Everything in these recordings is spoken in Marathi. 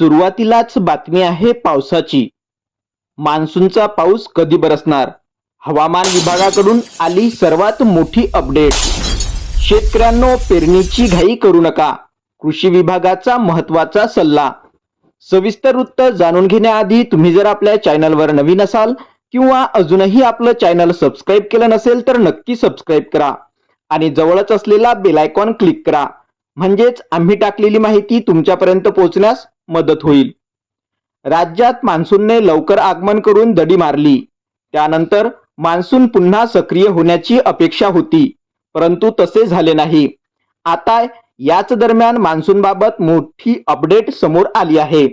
सुरुवातीलाच बातमी आहे पावसाची. मान्सूनचा पाऊस कधी बरसणार? हवामान विभागाकडून आली सर्वात मोठी अपडेट. शेतकऱ्यांनो पेरणीची घाई करू नका. कृषी विभागाचा महत्त्वाचा सल्ला. सविस्तर वृत्त जाणून घेण्याआधी तुम्ही जर आपल्या चॅनलवर नवीन असाल किंवा अजूनही आपलं चॅनल सबस्क्राईब केलं नसेल तर नक्की सबस्क्राईब करा आणि जवळच असलेला बेलायकॉन क्लिक करा. म्हणजेच आम्ही टाकलेली माहिती तुमच्यापर्यंत पोहोचण्यास मदत होईल. राज्यात मान्सूनने लवकर आगमन करून दडी मारली. त्यानंतर मान्सून पुन्हा सक्रिय होण्याची अपेक्षा होती परंतु तसे झाले नाही. आता याच दरम्यान मान्सूनबाबत मोठी अपडेट समोर आली आहे.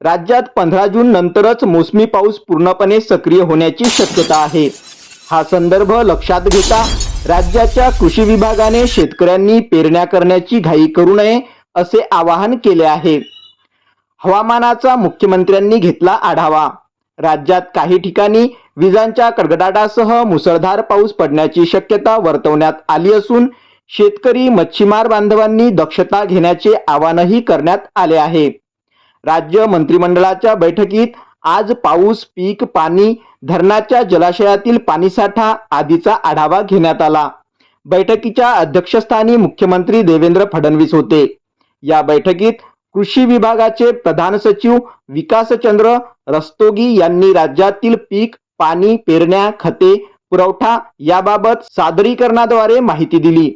राज्यात पंधरा जून नंतरच मोसमी पाऊस पूर्णपणे सक्रिय होण्याची शक्यता आहे. हा संदर्भ लक्षात घेता राज्याच्या कृषी विभागाने शेतकऱ्यांनी पेरण्या करण्याची घाई करू नये असे आवाहन केले आहे. हवामानाचा मुख्यमंत्र्यांनी घेतला आढावा. राज्यात काही ठिकाणी विजांच्या कडकडाटासह मुसळधार पाऊस पडण्याची शक्यता वर्तवण्यात आली असून शेतकरी मच्छीमार बांधवांनी दक्षता घेण्याचे आवाहनही करण्यात आले आहे. राज्य मंत्रिमंडळाच्या बैठकीत आज पाऊस पीक पाणी धरणाच्या जलाशयातील पाणीसाठा आदीचा आढावा घेण्यात आला. बैठकीच्या अध्यक्षस्थानी मुख्यमंत्री देवेंद्र फडणवीस होते. या बैठकीत कृषी विभागाचे प्रधान सचिव विकासचंद्र रस्तोगी यांनी राज्यातील पीक पाणी पेरण्या खते पुरवठा याबाबत सादरीकरणाद्वारे माहिती दिली.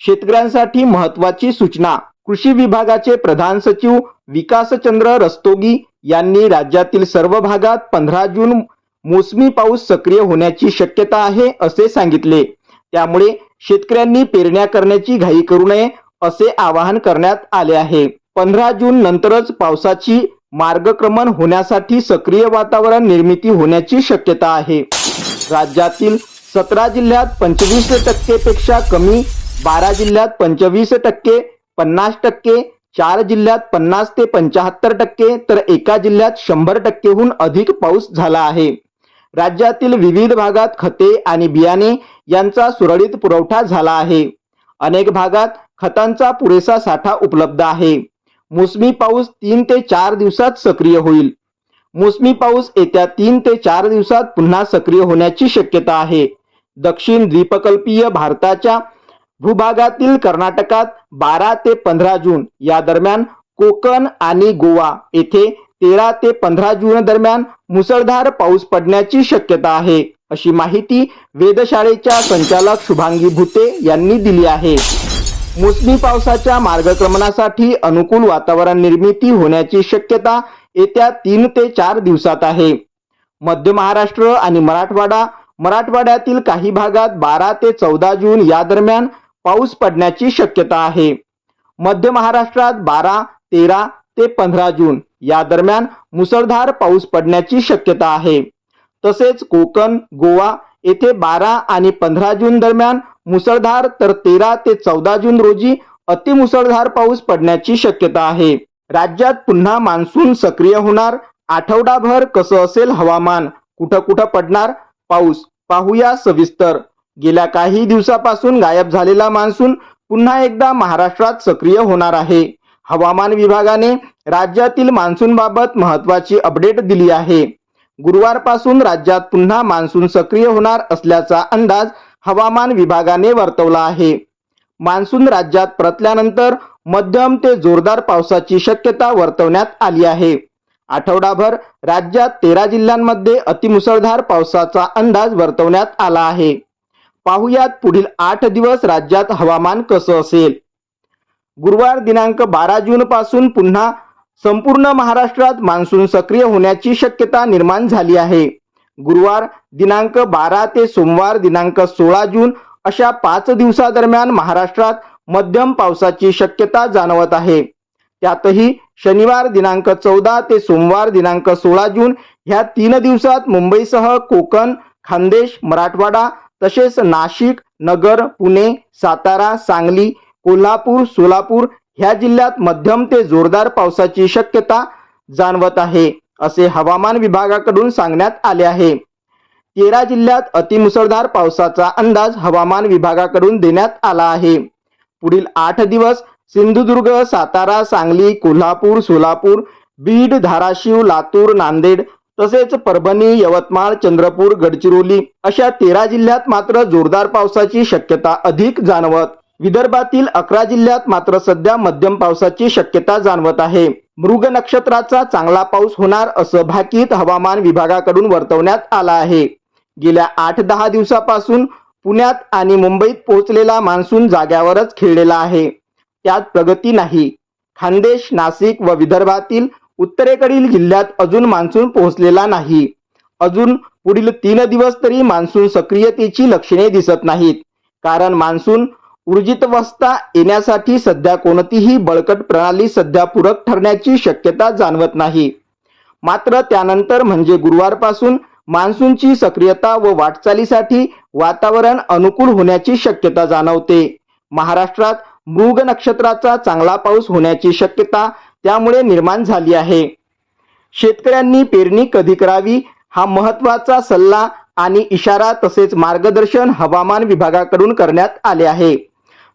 शेतकऱ्यांसाठी महत्वाची सूचना. कृषी विभागाचे प्रधान सचिव विकासचंद्र रस्तोगी यांनी राज्यातील सर्व भागात पंधरा जून मोसमी पाऊस सक्रिय होण्याची शक्यता आहे असे सांगितले. त्यामुळे शेतकऱ्यांनी पेरण्या करण्याची घाई करू नये असे आवाहन करण्यात आले आहे. पंधरा जून नंतरच पावसाची मार्गक्रमण होण्यासाठी सक्रिय वातावरण निर्मिती होण्याची शक्यता आहे. राज्यातील सतरा जिल्ह्यात पंचवीस टक्केपेक्षा कमी बारा जिल्ह्यात पंचवीस टक्के पन्नास टक्के चार जिल्ह्यात पन्नास ते पंचाहत्तर टक्के तर एका जिल्ह्यात शंभर टक्केहून अधिक पाऊस झाला आहे. राज्यातील विविध भागात खते आणि बियाणे यांचा सुरळीत पुरवठा झाला आहे. अनेक भागात खतांचा पुरेसा साठा उपलब्ध आहे. मोसमी पाऊस तीन ते चार दिवसात सक्रिय होईल. मोसमी पाऊस येत्या तीन ते चार दिवसात पुन्हा सक्रिय होण्याची शक्यता आहे. दक्षिण द्वीपकल्पीय भारताच्या भूभागातील कर्नाटकात बारा ते पंधरा जून या दरम्यान कोकण आणि गोवा येथे तेरा ते पंधरा जून दरम्यान मुसळधार पाऊस पडण्याची शक्यता आहे अशी माहिती वेधशाळेच्या संचालक शुभांगी भुते यांनी दिली आहे. मोसमी पावसाच्या मार्गक्रमणासाठी अनुकूल वातावरण निर्मिती होण्याची शक्यता येत्या तीन ते चार दिवसात आहे. मध्य महाराष्ट्र आणि मराठवाडा मराठवाड्यातील काही भागात बारा ते चौदा जून या दरम्यान पाऊस पडण्याची शक्यता आहे. मध्य महाराष्ट्रात बारा तेरा ते पंधरा जून या दरम्यान मुसळधार पाऊस पडण्याची शक्यता आहे. तसेच कोकण गोवा येथे बारा आणि पंधरा जून दरम्यान मुसळधार तर तेरा ते चौदा जून रोजी अतिमुसळधार पाऊस पडण्याची शक्यता आहे. राज्यात पुन्हा मान्सून सक्रिय होणार. आठवडाभर कसं असेल हवामान? कुठं कुठं पडणार? पाऊस. पाहूया सविस्तर. गेल्या काही दिवसापासून गायब झालेला मान्सून पुन्हा एकदा महाराष्ट्रात सक्रिय होणार आहे. हवामान विभागाने राज्यातील मान्सून बाबत महत्वाची अपडेट दिली आहे. गुरुवारपासून राज्यात पुन्हा मान्सून सक्रिय होणार असल्याचा अंदाज हवामान विभागाने वर्तवला आहे. मान्सून राज्यात परतल्यानंतर मध्यम ते जोरदार पावसाची शक्यता वर्तवण्यात आली आहे. आठवडाभर राज्यात तेरा जिल्ह्यांमध्ये अतिमुसळधार पावसाचा अंदाज वर्तवण्यात आला आहे. पाहुयात पुढील आठ दिवस राज्यात हवामान कसं असेल? गुरुवार दिनांक बारा जून पासून पुन्हा संपूर्ण महाराष्ट्रात मान्सून सक्रिय होण्याची शक्यता निर्माण झाली आहे. गुरुवार दिनांक बारा ते सोमवार दिनांक सोळा जून अशा पाच दिवसादरम्यान महाराष्ट्रात मध्यम पावसाची शक्यता जाणवत आहे. त्यातही शनिवार दिनांक चौदा ते सोमवार दिनांक सोळा जून ह्या तीन दिवसात मुंबईसह कोकण खानदेश मराठवाडा तसेच नाशिक नगर पुणे सातारा सांगली कोल्हापूर सोलापूर ह्या जिल्ह्यात मध्यम ते जोरदार पावसाची शक्यता जाणवत आहे. असे हवामान विभागाकडून सांगण्यात आले आहे. तेरा जिल्ह्यात अतिमुसळधार पावसाचा अंदाज हवामान विभागाकडून देण्यात आला आहे. पुढील आठ दिवस सिंधुदुर्ग सातारा सांगली कोल्हापूर सोलापूर बीड धाराशिव लातूर नांदेड तसेच परभणी यवतमाळ चंद्रपूर गडचिरोली अशा तेरा जिल्ह्यात मात्र जोरदार पावसाची शक्यता अधिक जाणवत. विदर्भातील अकरा जिल्ह्यात मात्र सध्या मध्यम पावसाची शक्यता जाणवत आहे. मृग नक्षत्राचा चांगला पाऊस होणार असं भाकीत हवामान विभागाकडून वर्तवण्यात आला आहे. गेल्या आठ दहा दिवसापासून पुण्यात आणि मुंबईत पोहोचलेला मान्सून जाग्यावरच खेळलेला आहे. त्यात प्रगती नाही. खानदेश नाशिक व विदर्भातील उत्तरेकडील जिल्ह्यात अजून मान्सून पोहोचलेला नाही. अजून पुढील तीन दिवस तरी मान्सून सक्रियतेची लक्षणे दिसत नाहीत. कारण मान्सून ऊर्जितवस्था येण्यासाठी सध्या कोणतीही बळकट प्रणाली सध्या पूरक ठरण्याची शक्यता जाणवत नाही. मात्र त्यानंतर म्हणजे गुरुवारपासून मान्सूनची सक्रियता व वाटचालीसाठी वातावरण अनुकूल होण्याची शक्यता जाणवते. महाराष्ट्रात मृग नक्षत्राचा चांगला पाऊस होण्याची शक्यता त्यामुळे निर्माण झाली आहे. शेतकऱ्यांनी पेरणी कधी करावी हा महत्त्वाचा सल्ला आणि इशारा तसेच मार्गदर्शन हवामान विभागाकडून करण्यात आले आहे.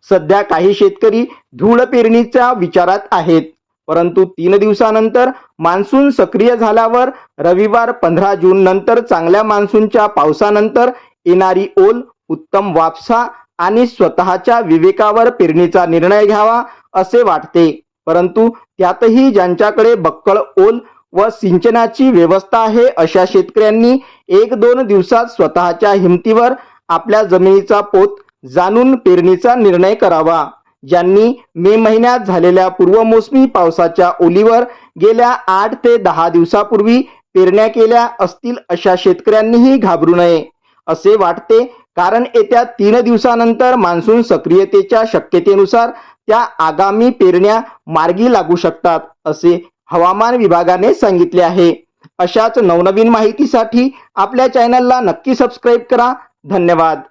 सध्या काही शेतकरी धूळ पेरणीच्या विचारात आहेत. परंतु तीन दिवसानंतर मान्सून सक्रिय झाल्यावर रविवार पंधरा जून नंतर चांगल्या मान्सूनच्या पावसानंतर येणारी ओल उत्तम वापसा आणि स्वतःच्या विवेकावर पेरणीचा निर्णय घ्यावा असे वाटते. परंतु त्यातही ज्यांच्याकडे बक्कळ ओल व सिंचनाची व्यवस्था आहे अशा शेतकऱ्यांनी एक दोन दिवसात स्वतःच्या हिमतीवर आपल्या जमिनीचा पोत जाणून पेरणीचा निर्णय करावा. ज्यांनी मे महिन्यात झालेल्या पूर्वमोसमी पावसाच्या ओलीवर गेल्या आठ ते दहा दिवसापूर्वी पेरण्या केल्या असतील अशा शेतकऱ्यांनीही घाबरू नये असे वाटते. कारण येत्या तीन दिवसानंतर मान्सून सक्रियतेच्या शक्यतेनुसार त्या आगामी पेरण्या मार्गी लागू शकतात असे हवामान विभागाने सांगितले आहे. अशाच नवनवीन माहितीसाठी आपल्या चॅनलला नक्की सबस्क्राईब करा. धन्यवाद.